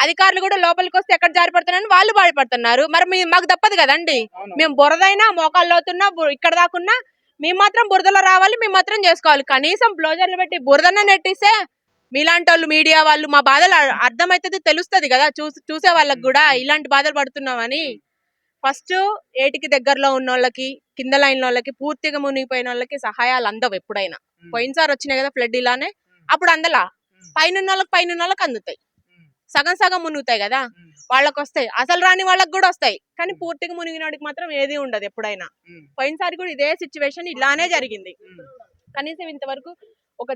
అధికారులు కూడా లోపలికి వస్తే ఎక్కడ జారిపడుతున్నారని వాళ్ళు బాధపడుతున్నారు. మరి మీ- మాకు తప్పదు కదండి. మేము బురదైనా మోకాళ్ళు అవుతున్నా ఇక్కడ దాకున్నా మేము మాత్రం బురదలో రావాలి మేము మాత్రం చేసుకోవాలి. కనీసం బ్లోజర్లు పెట్టి బురదన్న నెట్టిస్తే మీలాంటి వాళ్ళు మీడియా వాళ్ళు మా బాధలు అ- అర్థమైతుంది తెలుస్తది కదా. చూసి చూసే వాళ్ళకి కూడా ఇలాంటి బాధలు పడుతున్నామని. ఫస్ట్ ఏటికి దగ్గరలో ఉన్న వాళ్ళకి కింద లైన్ వాళ్ళకి పూర్తిగా మునిగిపోయిన వాళ్ళకి సహాయాలు అందవు ఎప్పుడైనా. పోయినసారి వచ్చినాయి కదా ఫ్లడ్ ఇలానే అప్పుడు అందలా. పైన వాళ్ళకి పైన వాళ్ళకి అందుతాయి. సగం సగం మునుగుతాయి కదా? వాళ్ళకి వస్తాయి అసలు రాని వాళ్ళకి కూడా వస్తాయి. కానీ పూర్తిగా మునిగినోడికి మాత్రం ఏది ఉండదు ఎప్పుడైనా. పోయినసారి కూడా ఇదే సిచ్యువేషన్ ఇలానే జరిగింది. కనీసం ఇంతవరకు ఒక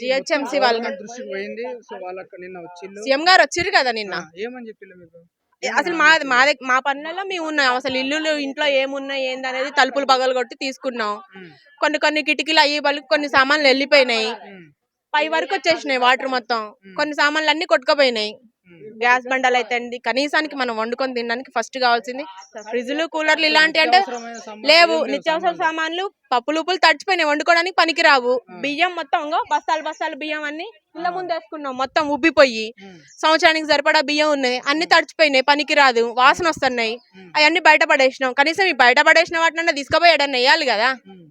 జిహెచ్ఎంసి వాళ్ళకి దృష్టికి పోయింది. సో వాళ్ళకి నిన్న వచ్చిల్లు సీఎం గారు వచ్చిర్రు కదా నిన్న. ఆ, ఏమని చెప్పిల్లు మీకు? అసలు మా మా మా పనులలో మేము ఉన్నాం. అసలు ఇల్లు ఇంట్లో ఏమున్నాయి ఏంది అనేది తలుపులు పగలు కొట్టి తీసుకున్నాం కొన్ని కొన్ని కిటికీలు అయ్యి వాళ్ళు కొన్ని సామాన్లు వెళ్ళిపోయినాయి. పై వరకు వచ్చేసినాయి వాటర్ మొత్తం. కొన్ని సామాన్లు అన్ని కొట్టుకుపోయినాయి. గ్యాస్ బండలు అయితే అండి. కనీసానికి మనం వండుకొని తినడానికి ఫస్ట్ కావాల్సింది ఫ్రిడ్జ్లు కూలర్లు ఇలాంటి అంటే లేవు. నిత్యావసర సామాన్లు. సామాన్లు పప్పులు ఉప్పులు తడిచిపోయినాయి. వండుకోవడానికి పనికిరావు. బియ్యం మొత్తం బస్తాలు బస్తాలు బియ్యం అన్ని ఇళ్ళ ముందు వేసుకున్నాం మొత్తం ఉబ్బిపోయి. సంవత్సరానికి సరిపడా బియ్యం ఉన్నాయి అన్ని తడిచిపోయినాయి పనికిరాదు వాసన వస్తున్నాయి. అవన్నీ బయట పడేసినాం. కనీసం ఈ బయట పడేసిన వాటినన్నా తీసుకుపోయి ఎడన్నా వేయాలి కదా.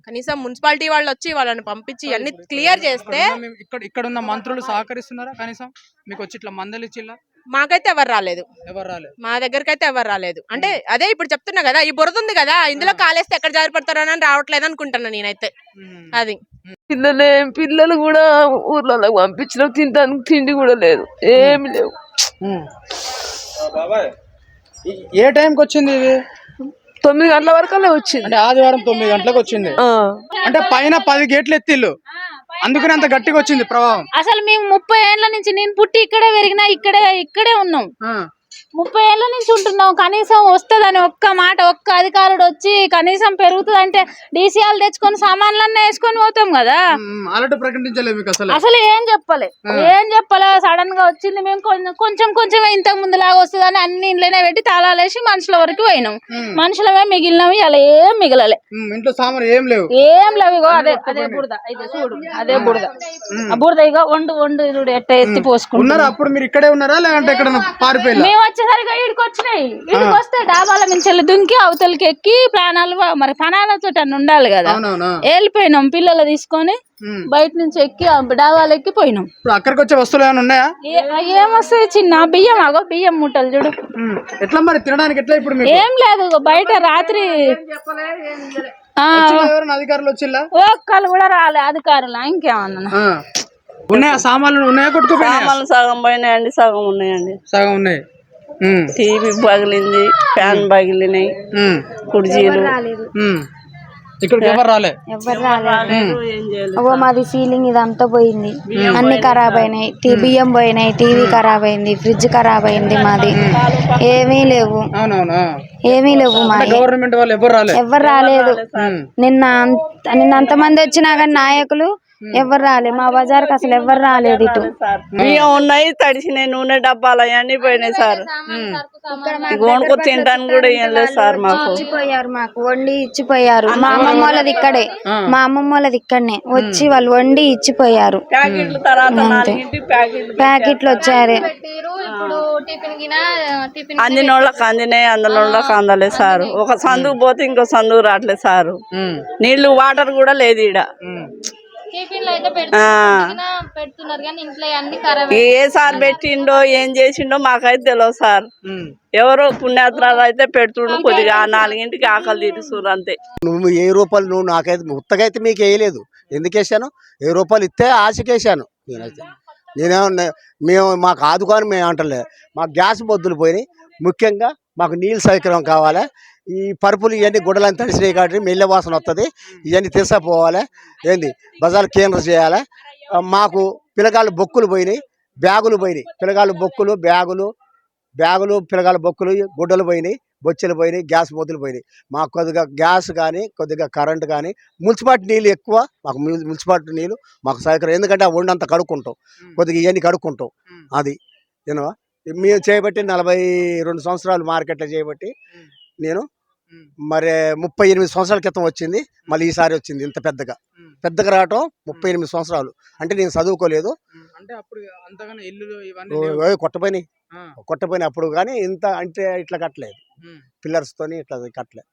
కనీసం మున్సిపాలిటీ వాళ్ళు వచ్చి వాళ్ళని పంపించి అన్ని క్లియర్ చేస్తే ఇక్కడ ఉన్న ఇక్కడ మంత్రులు సహకరిస్తున్నారా కనీసం? మీకు వచ్చి ఇట్లా మందలు ఇచ్చిల్లా మాకైతే ఎవరు రాలేదు. ఎవరు రాలేదు? మా దగ్గరికి అయితే ఎవరు రాలేదు. అంటే అదే ఇప్పుడు చెప్తున్నా కదా ఈ బురద ఉంది కదా ఇందులో కాలేస్తే ఎక్కడ జారిపడతారో అని రావట్లేదు అనుకుంటున్నా నేనైతే. అది. పిల్లలే పిల్లలు కూడా ఊర్లలో పంపించిన తినడానికి తిండి కూడా లేదు. ఏమి లేవు. ఏ టైంకి వచ్చింది ఇది? తొమ్మిది గంటల వరకల్లా వచ్చింది. అంటే ఆదివారం తొమ్మిది గంటలకు వచ్చింది. ఆ. అంటే పైన పది గేట్లు ఎత్తిల్లు. అందుకని అంత గట్టిగా వచ్చింది ప్రభావం అసలు మేము ముప్పై ఏళ్ళ నుంచి నేను పుట్టి ఇక్కడే పెరిగినా ఇక్కడే ఇక్కడే ఉన్నాం. ఆ, ముప్పై ఏళ్ళ నుంచి ఉంటున్నాం కనీసం వస్తుందని ఒక్క మాట ఒక్క అధికారుడు వచ్చి కనీసం పెరుగుతుంది అంటే డీసీఆలు తెచ్చుకొని సామాన్లన్నీ వేసుకొని పోతాం కదా. అసలు. అసలు ఏం చెప్పలే. ఏం చెప్పలే సడన్గా వచ్చింది మేము కొంచెం కొంచెం ఇంతకు ముందు లాగా వస్తుందని అన్ని ఇంట్లోనే పెట్టి తాళాలేసి మనుషుల వరకు పోయినాం. మనుషులమే మిగిలినవి అలా ఏం మిగలలే. ఇంట్లో సామాన్ ఏం లేవు. ఏం లేవు అదే అదే బురద. అయితే చూడు అదే బురద. బురద ఇగో వండు వండు చూడు ఎట్ట ఎత్తి పోసుకుంటా ఉన్నారా అప్పుడు మీరు ఇక్కడే ఉన్నారా లేదంటే ఎక్కడ పారిపోయిలా మేము వచ్చేసరికి ఇడికి వచ్చినాయి. ఇడికి వస్తే డాబాల నుంచి దుంకి అవతలకి ఎక్కి ప్రాణాలు మరి ప్రాణాలతో అన్న ఉండాలి కదా. వెళ్ళిపోయినాం పిల్లలు తీసుకొని. బయట నుంచి ఎక్కి ఆ డాబాలు ఎక్కి పోయినాం. ఇప్పుడు అక్కడికి వచ్చే వస్తువులు ఏమైనా ఉన్నాయా? ఏ- ఏమొస్తాయి చిన్న? బియ్యం అగో బియ్యం మూటలు చూడు. ఎట్లా మరి? తినడానికి ఎట్లా ఇప్పుడు ఏం లేదు బయట రాత్రి అధికారులు వచ్చిల్లా ఒక్కళ్ళు కూడా రాలే అధికారులు? ఇంకేమన్నా. ఉన్నాయా? సామాన్లు ఉన్నాయా? కొట్టుకుపోయినాయా? సామాన్లు సగం పోయినాయండి సగం ఉన్నాయండి. సగం ఉన్నాయి. టీవీ పగిలింది ఫ్యాన్ పగిలినాయి. ఇక్కడికి ఎవరు రాలే? ఎవరు రాలేదు. ఏం చేయలేదు అగో మాది సీలింగ్ ఇదంతా పోయింది. అన్ని ఖరాబ్ అయినాయి. బియ్యం పోయినాయి టీవీ ఖరాబ్ అయింది ఫ్రిడ్జ్ ఖరాబ్ అయింది మాది. ఏమీ లేవు. ఏమీ లేవు మా గవర్నమెంట్ వాళ్ళు ఎవరు రాలే? ఎవరు రాలేదు. నిన్న అంత- నిన్న అంతమంది వచ్చినా కానీ నాయకులు ఎవరు రాలేదు మా బజార్కి అసలు ఎవరు రాలేదు ఇటు. బియ్యం ఉన్నాయి తడిసినాయి నూనె డబ్బాలు అవన్నీ పోయినాయి సార్. వండుకు తినడానికి కూడా ఏం లేదు సార్ మాకు. ఇచ్చిపోయారు మాకు వండి ఇచ్చిపోయారు. మా అమ్మమ్మ వాళ్ళది ఇక్కడే. మా అమ్మమ్మ వాళ్ళది ఇక్కడనే. వచ్చి వాళ్ళు వండి ఇచ్చిపోయారు. ప్యాకెట్లు తర్వాత నాలుగింటి ప్యాకెట్లు ప్యాకెట్లు వచ్చారు. అందినోళ్ళకి అందినాయి అందనోళ్ళకి అందలేదు సార్. ఒక సందుకు పోతే ఇంకో సందుకు రావట్లేదు సారు. నీళ్ళు వాటర్ కూడా లేదు ఈడ. ఏ సార్ పెట్టిండో ఏం చేసిండో మాకైతే తెలియదు సార్. ఎవరో పుణ్యాత్రాలు అయితే పెడుతుండు కొద్దిగా ఆ నాలుగింటికి ఆకలి తీరుస్తున్నారు అంతే. నువ్వు ఏ రూపాయలు నువ్వు నాకైతే ఉత్తగా అయితే మీకు వేయలేదు. ఎందుకు వేసాను? ఏ రూపాయలు ఇస్తే ఆశకి వేసాను. నేనైతే నేనేమో నే- మేము మాకు ఆదుకొని మేము అంటలే. మాకు గ్యాస్ బొద్దులు పోయినాయి. ముఖ్యంగా మాకు నీళ్ళ సౌకర్యం కావాలి. ఈ పరుపులు ఇవన్నీ గుడ్డలని తడిసినాయి కాబట్టి మెల్లె వాసన వస్తుంది ఇవన్నీ తీసుకుపోవాలి ఏంది? బజార్ కేంద్రం చేయాలి. మాకు పిల్లగాళ్ళు బొక్కులు పోయినాయి. బ్యాగులు పోయినాయి. పిల్లగాళ్ళు బొక్కులు బ్యాగులు బ్యాగులు పిల్లగాళ్ళ బొక్కులు గుడ్డలు పోయినాయి. బొచ్చెలు పోయినాయి. గ్యాస్ మొదలు పోయినాయి. మాకు కొద్దిగా గ్యాస్ కానీ కొద్దిగా కరెంట్ కానీ మున్సిపాలిటీ నీళ్ళు ఎక్కువ. మాకు మున్- మున్సిపాలిటీ నీళ్ళు మాకు సౌకర్యం. ఎందుకంటే ఆ వండంతా కడుక్కుంటాం. కొద్దిగా ఇవన్నీ కడుక్కుంటాం. అది. ఏనవా మేము చేయబట్టి నలభై రెండు సంవత్సరాలు మార్కెట్లో చేయబట్టి నేను మరి ముప్పై ఎనిమిది సంవత్సరాల క్రితం వచ్చింది మళ్ళీ ఈసారి వచ్చింది ఇంత పెద్దగా. పెద్దగా రావటం ముప్పై ఎనిమిది సంవత్సరాలు. అంటే నేను చదువుకోలేదు. అంటే అప్పుడు కొట్టపోయినాయి. ఆ, కొట్టపోయినప్పుడు కానీ ఇంత అంటే ఇట్లా కట్టలేదు. ఉమ్, పిల్లర్స్ తోని ఇట్లా కట్టలేదు